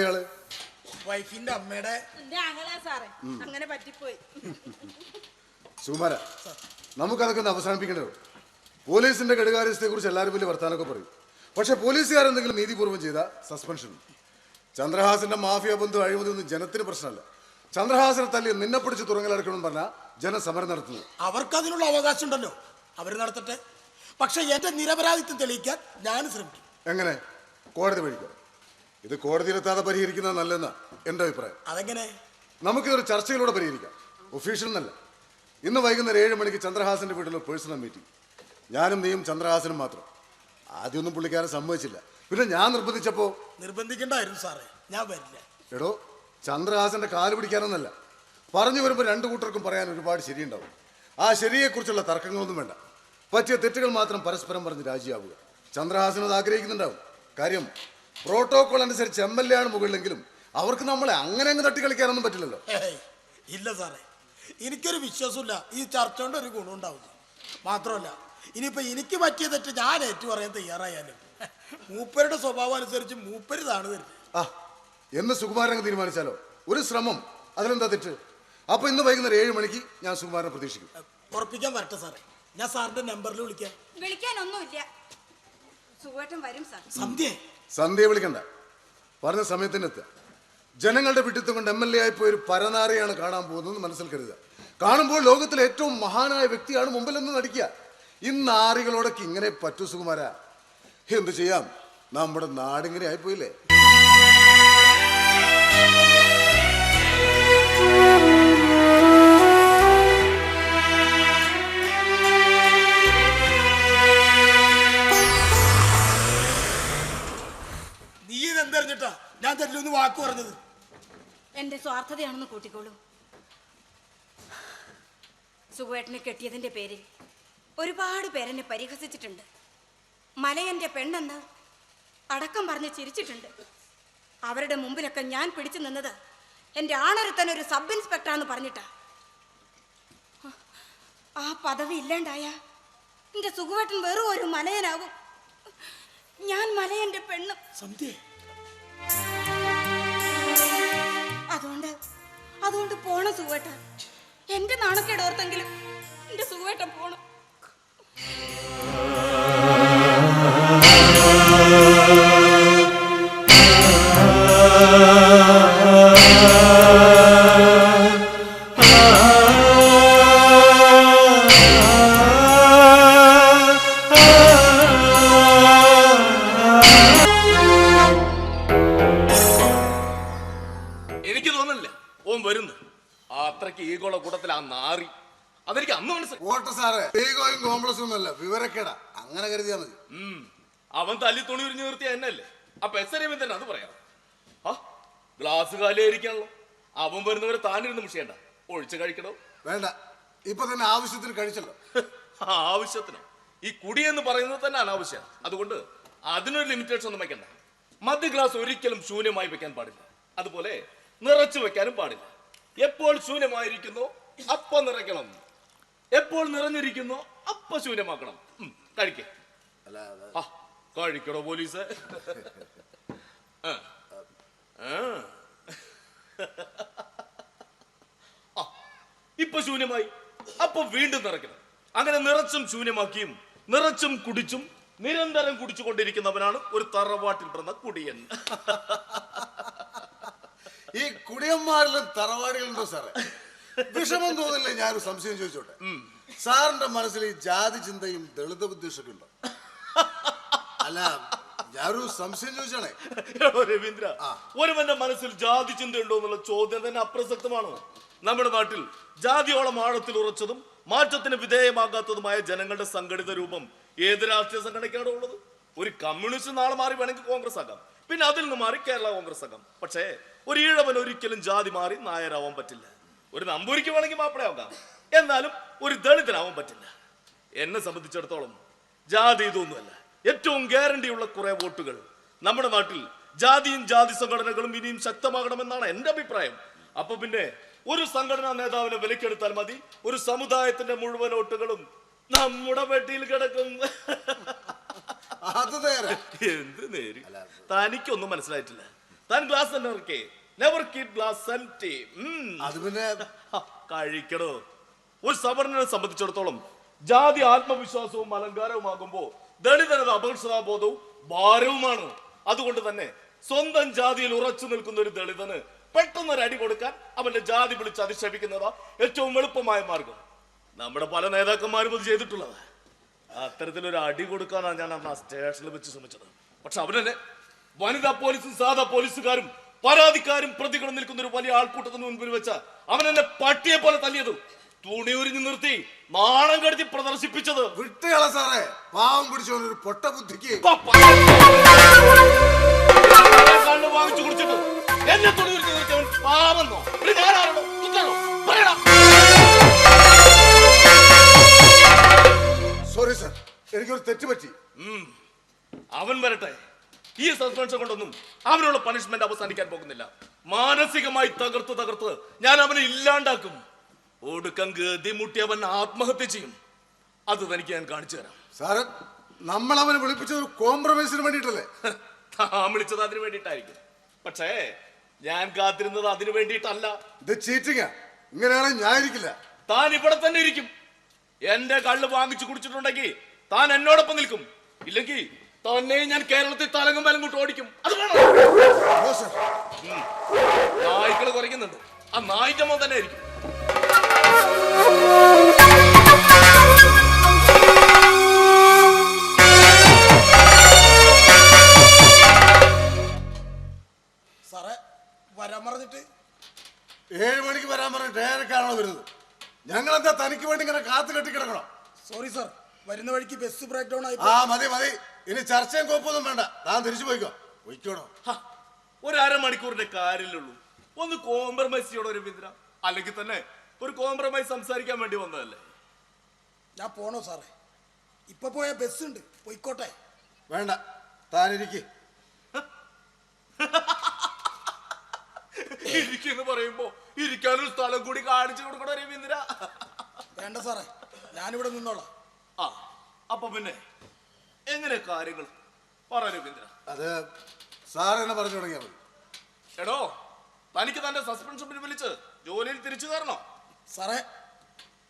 ഇയാൾ? വൈഫിന്റെ അമ്മയുടെ അങ്ങനെ പറ്റിപ്പോയി. സുകുമാര നമുക്കതൊക്കെ ഒന്ന് അവസാനിപ്പിക്കണ്ടോ പോലീസിന്റെ ഘടകാര്യസ്ഥയെ കുറിച്ച് എല്ലാവരും വലിയ വർത്താനൊക്കെ പറയും. പക്ഷെ പോലീസുകാരെന്തെങ്കിലും നീതിപൂർവം ചെയ്ത സസ്പെൻഷൻ ചന്ദ്രഹാസന്റെ മാഫിയ ബന്ധു അഴിമതി ഒന്നും ജനത്തിന് പ്രശ്നമല്ല. ചന്ദ്രഹാസനെ തല്ലി നിന്നെ പിടിച്ച് തുറങ്ങലടക്കണമെന്ന് പറഞ്ഞാൽ ജനം സമരം നടത്തുന്നത്. അവർക്ക് അതിനുള്ള അവകാശം ഉണ്ടല്ലോ അവർ നടത്തട്ടെ. പക്ഷെ എന്റെ നിരപരാധിത്വം തെളിയിക്കാൻ ഞാൻ ശ്രമിക്കും. എങ്ങനെ? കോടതി വഴിക്കോ? ഇത് കോടതിയിലെത്താതെ പരിഹരിക്കുന്നത് നല്ലെന്ന് എന്റെ അഭിപ്രായം. അതെങ്ങനെ? നമുക്കിതൊരു ചർച്ചയിലൂടെ പരിഹരിക്കാം. ഒഫീഷ്യൽ എന്നല്ല. ഇന്ന് വൈകുന്നേരം ഏഴ് മണിക്ക് ചന്ദ്രഹാസന്റെ വീട്ടിൽ പേഴ്സണൽ മീറ്റിംഗ് ഞാനും നീയും ചന്ദ്രഹാസനും മാത്രം. ആദ്യമൊന്നും പുള്ളിക്കാരൻ സമ്മതിച്ചില്ല. പിന്നെ ഞാൻ നിർബന്ധിച്ചപ്പോ? നിർബന്ധിക്കണ്ടായിരുന്നു സാറേ. ഞാൻ വരില്ല. എടോ ചന്ദ്രഹാസന്റെ കാൽ പിടിക്കാനൊന്നല്ല. പറഞ്ഞു വരുമ്പോൾ രണ്ടു കൂട്ടർക്കും പറയാൻ ഒരുപാട് ശരിയുണ്ടാവും. ആ ശരിയെക്കുറിച്ചുള്ള തർക്കങ്ങളൊന്നും വേണ്ട. പറ്റിയ തെറ്റുകൾ മാത്രം പരസ്പരം പറഞ്ഞ് രാജിയാവുക. ചന്ദ്രഹാസൻ അത് ആഗ്രഹിക്കുന്നുണ്ടാവും. കാര്യം പ്രോട്ടോകോൾ അനുസരിച്ച് എം എൽ എ ആണ് മുകളിലെങ്കിലും അവർക്ക് നമ്മളെ അങ്ങനെ അങ്ങ് തട്ടി കളിക്കാനൊന്നും പറ്റില്ലല്ലോ ഇല്ല സാറേ. എനിക്കൊരു വിശ്വാസമില്ല ഈ ചർച്ച കൊണ്ട് ഒരു ഗുണം ഉണ്ടാവില്ല. മാത്രമല്ല ഇനിയിപ്പോ എനിക്ക് പറ്റിയ തെറ്റ് ഞാൻ ഏറ്റു പറയാൻ തയ്യാറായാലും മൂപ്പരുടെ സ്വഭാവം അനുസരിച്ച് മൂപ്പര് താണ് തരും ആ എന്ന് സുകുമാരൻ തീരുമാനിച്ചാലോ? ഒരു ശ്രമം. അതിലെന്താ തെറ്റ്? അപ്പൊ ഇന്ന് വൈകുന്നേരം ഏഴ് മണിക്ക് ഞാൻ സുകുമാരനെ പ്രതീക്ഷിക്കും. ഉറപ്പിക്കാൻ വരട്ടെ സാറേ. ഞാൻ സാറിന്റെ നമ്പറിൽ വിളിക്കാം. വിളിക്കാനൊന്നുമില്ല. സുഖമായിട്ടും വരും സാർ. സന്ധ്യ സന്ധ്യ വിളിക്കണ്ട. പറഞ്ഞ സമയത്തിന് എത്തുക. ജനങ്ങളുടെ വിട്ടിത്തം കൊണ്ട് എം എൽ എ ആയിപ്പോയി ഒരു പരനാരയാണ് കാണാൻ പോകുന്നത് മനസ്സിൽ കരുതുക. കാണുമ്പോൾ ലോകത്തിലെ ഏറ്റവും മഹാനായ വ്യക്തിയാണ് മുമ്പിൽ നിന്ന് നടിക്കുക. ഇന്ന് ആറികളോടൊക്കെ ഇങ്ങനെ പറ്റൂ സുകുമാര. എന്ത് ചെയ്യാം? നമ്മുടെ നാടിങ്ങനെ ആയിപ്പോയില്ലേ? സ്വാർത്ഥതയാണെന്ന് കൂട്ടിക്കോളൂ. സുഖേട്ടനെ കെട്ടിയതിന്റെ പേരിൽ ഒരുപാട് പേരെന്നെ പരിഹസിച്ചിട്ടുണ്ട്. മലയന്റെ പെണ്ണെന്ന് അടക്കം പറഞ്ഞ് ചിരിച്ചിട്ടുണ്ട്. അവരുടെ മുമ്പിലൊക്കെ ഞാൻ പിടിച്ചു നിന്നത് എന്റെ തന്നെ ഒരു സബ് ഇൻസ്പെക്ടറാന്ന് പറഞ്ഞിട്ടാ. ആ പദവി ഇല്ലാണ്ടായ എന്റെ സുഖവേട്ടൻ വെറും ഒരു മലയനാകും. ഞാൻ മലയന്റെ പെണ്ണും. സന്ധ്യ. നാണക്കേട് എന്റെ സുഖമായിട്ട് പോണം. അങ്ങനെ കരുതിയാ മതി. അവൻ തല്ലി തുണി ഉരിഞ്ഞു നിർത്തിയ എന്നല്ലേ അപ്പൊ എസ് തന്നെ അത് പറയാം. ആ ഗ്ലാസ് കാലിയായിരിക്കാണല്ലോ അവൻ വരുന്നവരെ താനിരുന്ന് മുഷിയണ്ട. ഒഴിച്ച് കഴിക്കണോ? വേണ്ട. ഇപ്പൊ തന്നെ ആവശ്യത്തിന് കഴിച്ചല്ലോ. ആവശ്യത്തിനോ. ഈ കുടി എന്ന് പറയുന്നത് തന്നെ അനാവശ്യം. അതുകൊണ്ട് അതിനൊരു ലിമിറ്റേഷൻ ഒന്നും വെക്കണ്ട. മദ്യ ഗ്ലാസ് ഒരിക്കലും ശൂന്യമായി വെക്കാൻ പാടില്ല. അതുപോലെ നിറച്ചു വെക്കാനും പാടില്ല. എപ്പോൾ ശൂന്യമായിരിക്കുന്നു അപ്പൊ നിറയ്ക്കണം. എപ്പോൾ നിറഞ്ഞിരിക്കുന്നു അപ്പൊ ശൂന്യമാക്കണം. കഴിക്ക്. അല്ല ആ, കഴിക്കണോ പോലീസ്? ഇപ്പൊ ശൂന്യമായി. അപ്പൊ വീണ്ടും നിറയ്ക്കണം. അങ്ങനെ നിറച്ചും ശൂന്യമാക്കിയും നിറച്ചും കുടിച്ചും നിരന്തരം കുടിച്ചുകൊണ്ടിരിക്കുന്നവനാണ് ഒരു തറവാട്ടിൽ പിറന്ന കുടിയൻ. ഈ കുടിയന്മാരിലും തറവാടികളുണ്ടോ സാറേ? വിഷമം തോന്നില്ലേ ഞാനൊരു സംശയം ചോദിച്ചോട്ടെ? സാറിന്റെ മനസ്സിൽ ഈ ജാതി ചിന്തയും ദളിത ബുദ്ധിഷൊക്കെ ഉണ്ടോ? അല്ല ഞാനൊരു സംശയം ചോദിച്ചാണേ. രവീന്ദ്ര ഒരുവന്റെ മനസ്സിൽ ജാതി ചിന്ത ഉണ്ടോ എന്നുള്ള ചോദ്യം തന്നെ അപ്രസക്തമാണ്? നമ്മുടെ നാട്ടിൽ ജാതിയോളം ആഴത്തിൽ ഉറച്ചതും മാറ്റത്തിന് വിധേയമാകാത്തതുമായ ജനങ്ങളുടെ സംഘടിത രൂപം ഏത് രാഷ്ട്രീയ സംഘടനയ്ക്കാണോ ഉള്ളത്? ഒരു കമ്മ്യൂണിസ്റ്റ് നാളെ മാറി വേണമെങ്കിൽ കോൺഗ്രസ് ആകാം. പിന്നെ അതിൽ നിന്ന് മാറി കേരള കോൺഗ്രസ് ആകാം. പക്ഷേ ഒരു ഈഴവൻ ഒരിക്കലും ജാതി മാറി നായരാവാൻ പറ്റില്ല. ഒരു നമ്പൂരിക്ക് വേണമെങ്കിൽ മാപ്പിളയാകാം. എന്നാലും ഒരു ദളിതനാവാൻ പറ്റില്ല. എന്നെ സംബന്ധിച്ചിടത്തോളം ജാതി ഇതൊന്നുമല്ല. ഏറ്റവും ഗ്യാരണ്ടിയുള്ള കുറെ വോട്ടുകൾ നമ്മുടെ നാട്ടിൽ ജാതിയും ജാതി സംഘടനകളും ഇനിയും ശക്തമാകണമെന്നാണ് എന്റെ അഭിപ്രായം. അപ്പൊ പിന്നെ ഒരു സംഘടനാ നേതാവിനെ വിലക്കെടുത്താൽ മതി ഒരു സമുദായത്തിന്റെ മുഴുവൻ വോട്ടുകളും നമ്മുടെ പെട്ടിയിൽ കിടക്കും. അത് നേരെ. എന്ത് നേര്? തനിക്കൊന്നും മനസ്സിലായിട്ടില്ല. താൻ ഗ്ലാസ് തന്നെ ഇറക്കേ നെവർ കീപ് ഗ്ലാസ് അത് പിന്നെ കഴിക്കണോ? ഒരു സവർണനെ സംബന്ധിച്ചിടത്തോളം ജാതി ആത്മവിശ്വാസവും അലങ്കാരവുമാകുമ്പോ ദളിതനത് അപകർഷതാബോധവും ഭാരവുമാണ്. അതുകൊണ്ട് തന്നെ സ്വന്തം ജാതിയിൽ ഉറച്ചു നിൽക്കുന്ന ഒരു ദളിതന് പെട്ടെന്ന് ഒരു അടി കൊടുക്കാൻ അവന്റെ ജാതി വിളിച്ച് അധിക്ഷേപിക്കുന്നതാ ഏറ്റവും എളുപ്പമായ മാർഗം. നമ്മുടെ പല നേതാക്കന്മാരും അത് ചെയ്തിട്ടുള്ളത്. അത്തരത്തിലൊരു അടി കൊടുക്കാനാണ് ഞാൻ അന്ന് ആ സ്റ്റേഷനിൽ വെച്ച് ശ്രമിച്ചത്. പക്ഷെ അവനെ വനിതാ പോലീസും സാധാ പോലീസുകാരും പരാതിക്കാരും പ്രതികളും നിൽക്കുന്ന ഒരു വലിയ ആൾക്കൂട്ടത്തിന് മുൻപിൽ വെച്ച അവൻ എന്നെ പട്ടിയെ പോലെ തല്ലിയത്. തുണി ഉരിഞ്ഞു നിർത്തി നാണം കടത്തി പ്രദർശിപ്പിച്ചത്. വിട്ടുകള സാറേ. പാവം പിടിച്ചവനൊരു പൊട്ട ബുദ്ധിക്ക് പപ്പ. കണ്ണ് വാങ്ങിച്ചു കുടിച്ചിട്ട് എന്നെ തുണി ഉരിഞ്ഞു നിർത്തിയവൻ പാവെന്നോ? ഞാനാണോ സോറി സർ എനിക്കൊരു തെറ്റ് പറ്റി. അവൻ വരട്ടെ. ഈ സസ്പെൻഷൻ കൊണ്ടൊന്നും അവനുള്ള പണിഷ്മെന്റ് അവസാനിക്കാൻ പോകുന്നില്ല. മാനസികമായി തകർത്ത് തകർത്ത് ഞാൻ അവനെ ഇല്ലാണ്ടാക്കും. ഒടുക്കം ഗതി മുട്ടി അവൻ ആത്മഹത്യ ചെയ്യും. അത് തനിക്ക് ഞാൻ കാണിച്ചു തരാം. സാറ് നമ്മൾ അവനെ വിളിപ്പിച്ചത് ഒരു കോംപ്രമൈസിന് വേണ്ടിയിട്ടല്ലേ? താൻ വിളിച്ചത് അതിന് വേണ്ടിയിട്ടായിരിക്കും. പക്ഷേ ഞാൻ കാത്തിരുന്നത് അതിന് വേണ്ടിയിട്ടല്ല. ഇത് ചീറ്റിങ്ങാ ഇങ്ങനെയാണെങ്കിൽ ഞാൻ ഇരിക്കില്ല താൻ ഇവിടെ തന്നെ ഇരിക്കും. എന്റെ കള്ള് വാങ്ങിച്ചു കുടിച്ചിട്ടുണ്ടെങ്കിൽ താൻ എന്നോടൊപ്പം നിൽക്കും. ഇല്ലെങ്കിൽ തന്നെ ഞാൻ കേരളത്തിൽ തലങ്ങും വലങ്ങോട്ട് ഓടിക്കും. അത് വേണം? നായ്ക്കൾ കുറയ്ക്കുന്നുണ്ട്. ആ നായിക്കമ്മ തന്നെ ആയിരിക്കും. വരാൻ പറഞ്ഞിട്ട്? ഏഴ് മണിക്ക് വരാൻ പറഞ്ഞിട്ട് ഏഴരക്കാണോ വരുന്നത്? ഞങ്ങൾ എന്താ തനിക്ക് വേണ്ടി ഇങ്ങനെ കാത്തു കെട്ടി കിടക്കണം സോറി സാർ വരുന്ന വഴിക്ക് ബസ് ബ്രേക്ക് ഡൗൺ ആയി ആ മതി മതി. ഇനി ചർച്ചയും കോപ്പൊന്നും വേണ്ട. താൻ തിരിച്ചു പോയിക്കോ. പോയിക്കോണോ ഒരു അരമണിക്കൂറിന്റെ കാര്യമുള്ളൂ ഒന്ന് കോംപ്രമൈസ് ചെയ്യണോ രവീന്ദ്ര അല്ലെങ്കിൽ തന്നെ ഒരു കോംപ്രമൈസ് സംസാരിക്കാൻ വേണ്ടി വന്നതല്ലേ? ഞാൻ പോണോ സാറേ? ഇപ്പൊ പോയ ബസ് ഉണ്ട് പോയിക്കോട്ടെ. വേണ്ട. താനിരിക്കെ. ഇരിക്ക് ഇരിക്കുന്നു പറയുമ്പോ ഇരിക്കാനൊരു സ്ഥലം കൂടി കാണിച്ചു കൊടുക്കണോ രവീന്ദ്ര വേണ്ട സാറേ. ഞാനിവിടെ നിന്നോളാം. ആ അപ്പൊ പിന്നെ എങ്ങനെ കാര്യങ്ങൾ പറ രവീന്ദ്ര. അത് സാർ എന്നെ പറഞ്ഞു തുടങ്ങിയാൽ മതി. എടോ തനിക്ക് തന്റെ സസ്പെൻഷൻ പിൻവലിച്ച് ജോലിയിൽ തിരിച്ചു തരണോ സാറേ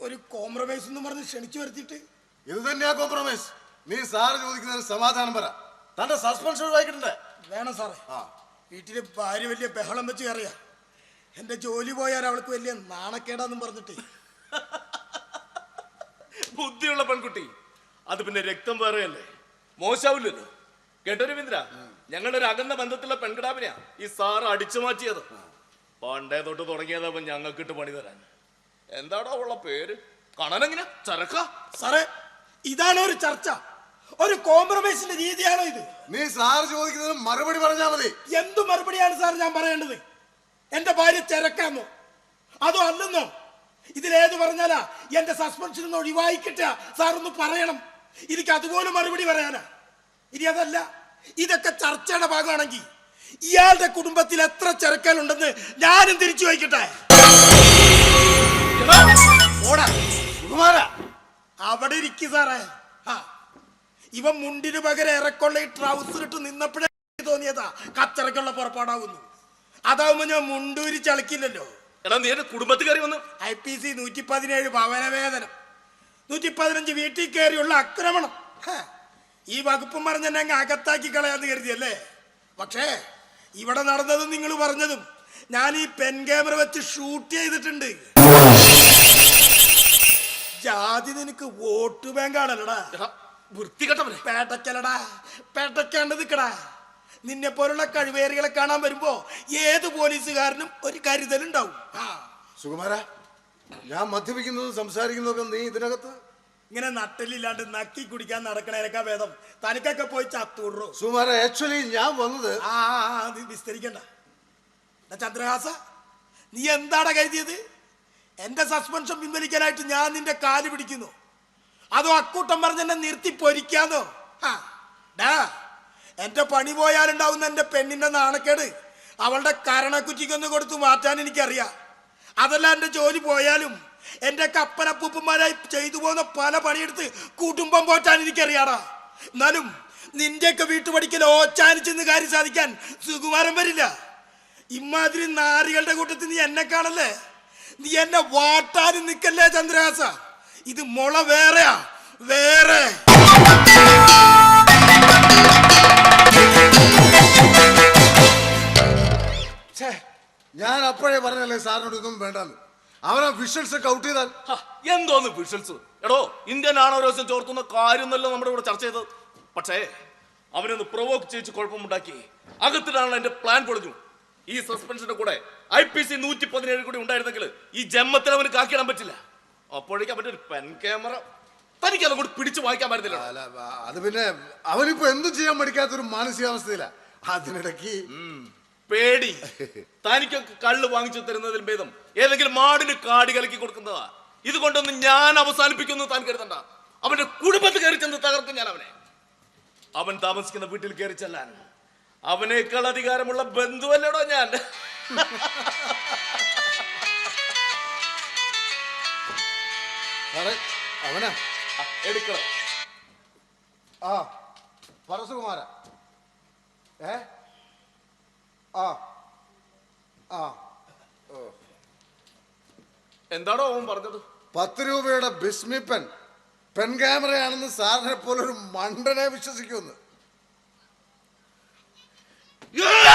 ഒരു കോംപ്രമൈസ് എന്ന് പറഞ്ഞ് ക്ഷണിച്ചു വരുത്തിയിട്ട്. ഇത് തന്നെയാ കോംപ്രമൈസ് നീ സാറ് ചോദിക്കുന്നതിന് സമാധാനം പറ. തന്റെ സസ്പെൻഷൻ ഒഴിവാക്കിട്ടുണ്ട് വേണം സാറേ. ആ. വീട്ടിൽ ഭാര്യ വലിയ ബഹളം വെച്ച് കയറിയാ. എന്റെ ജോലി പോയാൽ അവൾക്ക് വലിയ നാണക്കേടാന്നും പറഞ്ഞിട്ട്. ബുദ്ധിയുള്ള പെൺകുട്ടി. അത് പിന്നെ രക്തം വേറെയല്ലേ? മോശാവില്ലല്ലോ. കേട്ടോ രവീന്ദ്ര? ഞങ്ങളുടെ ഒരു അകന്ന ബന്ധത്തിലുള്ള പെൺകിടാവിനെയാ ഈ സാറ് അടിച്ചു മാറ്റിയത്. പണ്ടേ തൊട്ട് തുടങ്ങിയതാ ഞങ്ങൾക്കിട്ട് പണി തരാൻ. എന്താടോ ഉള്ള പേര്? കാണാനെങ്ങനെ ചരക്ക? സാറേ ഇതാണോ ഒരു ചർച്ച. ഒരു കോംപ്രമൈസിന്റെ രീതിയാണോ ഇത്? നീ സാർ ചോദിക്കുന്നതിന് മറുപടി പറഞ്ഞാൽ മതി. എന്ത് മറുപടിയാണ് സാർ ഞാൻ പറയേണ്ടത്? എന്റെ ഭാര്യ തിരക്കാന്നോ അതോ അല്ലെന്നോ? ഇതിലേത് പറഞ്ഞാലാ എന്റെ സസ്പെൻഷൻ ഒന്ന് ഒഴിവായിക്കിട്ട സാർ ഒന്ന് പറയണം. എനിക്ക് അതുപോലെ മറുപടി പറയാനാ. ഇനി അതല്ല ഇതൊക്കെ ചർച്ചയുടെ ഭാഗമാണെങ്കിൽ ഇയാളുടെ കുടുംബത്തിൽ എത്ര ചെറുക്കലുണ്ടെന്ന് ഞാനും തിരിച്ചു വയ്ക്കട്ടെ ഓടാ. സുകുമാര അവിടെ ഇരിക്കു സാറേ. ഇവ ഇവൻ മുണ്ടിന് പകരം ഇറക്കൊള്ള ഈ ട്രൗസർ ഇട്ട് നിന്നപ്പോഴേ തോന്നിയതാ. കച്ചറക്കുള്ള പുറപ്പാടാവുന്നു. അതാവുമ്പോ ഞാൻ മുണ്ടൂരി ചളിക്കില്ലല്ലോ. എടാ നീ എന്റെ കുടുംബത്തിൽ കയറി വന്നു. ഐ പി സി നൂറ്റി പതിനേഴ് ഭവനവേദനം നൂറ്റി പതിനഞ്ച് വീട്ടിൽ കയറിയുള്ള ആക്രമണം. ഈ വകുപ്പ് പറഞ്ഞ എന്നെ അങ്ങ് അകത്താക്കി കളയാന്ന് കരുതിയല്ലേ? പക്ഷേ ഇവിടെ നടന്നതും നിങ്ങൾ പറഞ്ഞതും ഞാൻ ഈ പെൻ ക്യാമറ വെച്ച് ഷൂട്ട് ചെയ്തിട്ടുണ്ട്. ജാതി നിനക്ക് വോട്ട് ബാങ്കാണല്ലടാ വൃത്തികെട്ടവനെ. പേട്ടക്കലടാ പേട്ടക്കാണ്ട് നിക്കടാ. നിന്നെ പോലുള്ള കഴിവേറികളെ കാണാൻ വരുമ്പോ ഏത് പോലീസുകാരനും ഒരു കരുതലുണ്ടാവും. ആ. സുകുമാര ഞാൻ മദ്യപിക്കുന്നതും സംസാരിക്കുന്നതൊക്കെ നീ ഇതിനകത്ത്? ഇങ്ങനെ നട്ടലില്ലാണ്ട് നക്കി കുടിക്കാൻ നടക്കണേനൊക്കെ വേദം തനിക്കൊക്കെ പോയി ചത്തൂടറോ സുമാര ആക്ച്വലി ഞാൻ വന്നത് ആ അത് വിസ്തരിക്കണ്ട. ചന്ദ്രഹാസ നീ എന്താടാ കരുതിയത്? എന്റെ സസ്പെൻഷൻ പിൻവലിക്കാനായിട്ട് ഞാൻ നിന്റെ കാൽ പിടിക്കുന്നു. അതോ അക്കൂട്ടം പറഞ്ഞ് എന്നെ നിർത്തി പൊരിക്കാന്നോ? ഡാ എന്റെ പണി പോയാലുണ്ടാവുന്ന എന്റെ പെണ്ണിന്റെ നാണക്കേട് അവളുടെ കരണക്കുറ്റിക്കൊന്ന് കൊടുത്തു മാറ്റാൻ എനിക്കറിയാം. അതല്ല എന്റെ ജോലി പോയാലും എന്റെ കപ്പനപ്പൂപ്പന്മാരായി ചെയ്തു പോകുന്ന പല പണിയെടുത്ത് കുടുംബം പോറ്റാൻ എനിക്കറിയാടാ. എന്നാലും നിന്റെയൊക്കെ വീട്ടുപടിക്കൽ ഓച്ചാനിച്ചെന്ന് കാര്യം സാധിക്കാൻ സുകുമാരൻ വരില്ല. ഇമാതിരി നാരികളുടെ കൂട്ടത്തിൽ നീ എന്നെ കാണല്ലേ? നീ എന്നെ വാട്ടാനും നിക്കല്ലേ ചന്ദ്രഹാസ? ഇത് മുള വേറെയാ വേറെ. ഞാൻ അപ്പോഴേ പറഞ്ഞല്ലേ സാറിനോട് ഇതൊന്നും വേണ്ടെന്ന്. അവനെ വിഷ്വൽസ് ഒക്കെ ഔട്ട് ചെയ്താൽ. എന്തോന്ന് വിഷൽസ് എടോ ഇന്ത്യൻ ആണോ ആണവരോസം ചോർത്തുന്ന കാര്യമൊന്നല്ല നമ്മുടെ ഇവിടെ ചർച്ച ചെയ്തത്. പക്ഷേ അവനൊന്ന് പ്രൊവോക്ക് ചെയ്ത് കുഴപ്പമുണ്ടാക്കി. അകത്തിടാനുള്ള എന്റെ പ്ലാൻ പൊളിഞ്ഞു. ഈ സസ്പെൻഷന്റെ കൂടെ ഐ പി സി നൂറ്റി പതിനേഴ് കൂടി ഉണ്ടായിരുന്നെങ്കിൽ ഈ ജന്മത്തിൽ അവന് കാക്കിടാൻ പറ്റില്ല. അപ്പോഴേക്കും അവന്റെ ഒരു പെൻ ക്യാമറ തനിക്ക് അതും കൂടി പിടിച്ചു വായിക്കാൻ പറ്റത്തില്ല. അല്ല അത് പിന്നെ അവനിപ്പോ എന്തും ചെയ്യാൻ മടിക്കാത്തൊരു മാനസികാവസ്ഥയില. അതിനിടയ്ക്ക് പേടി. തനിക്കൊക്കെ കള്ള് വാങ്ങിച്ചു തരുന്നതിൽ ഭേദം. ഏതെങ്കിലും മാടിന് കാടി കലക്കി കൊടുക്കുന്നതാ. ഇതുകൊണ്ടൊന്നും ഞാൻ അവസാനിപ്പിക്കുന്നു താൻ കരുതണ്ട. അവന്റെ കുടുംബത്തിൽ കയറി ചെന്ന് തകർക്കും ഞാൻ അവനെ. അവൻ താമസിക്കുന്ന വീട്ടിൽ കയറി ചെല്ലാൻ. അവനേക്കാൾ അധികാരമുള്ള ബന്ധുവല്ലടോ ഞാൻ? അവനാ? എടുക്കണം ആ പരസുകുമാര ഏ? ആ ആ. എന്താണോ അവൻ പറഞ്ഞത്? പത്ത് രൂപയുടെ ബിസ്മിപ്പൻ പെൻ പെൻ ക്യാമറയാണെന്ന് സാറിനെ പോലൊരു മണ്ടനെ വിശ്വസിക്കുമെന്ന്. Yeah!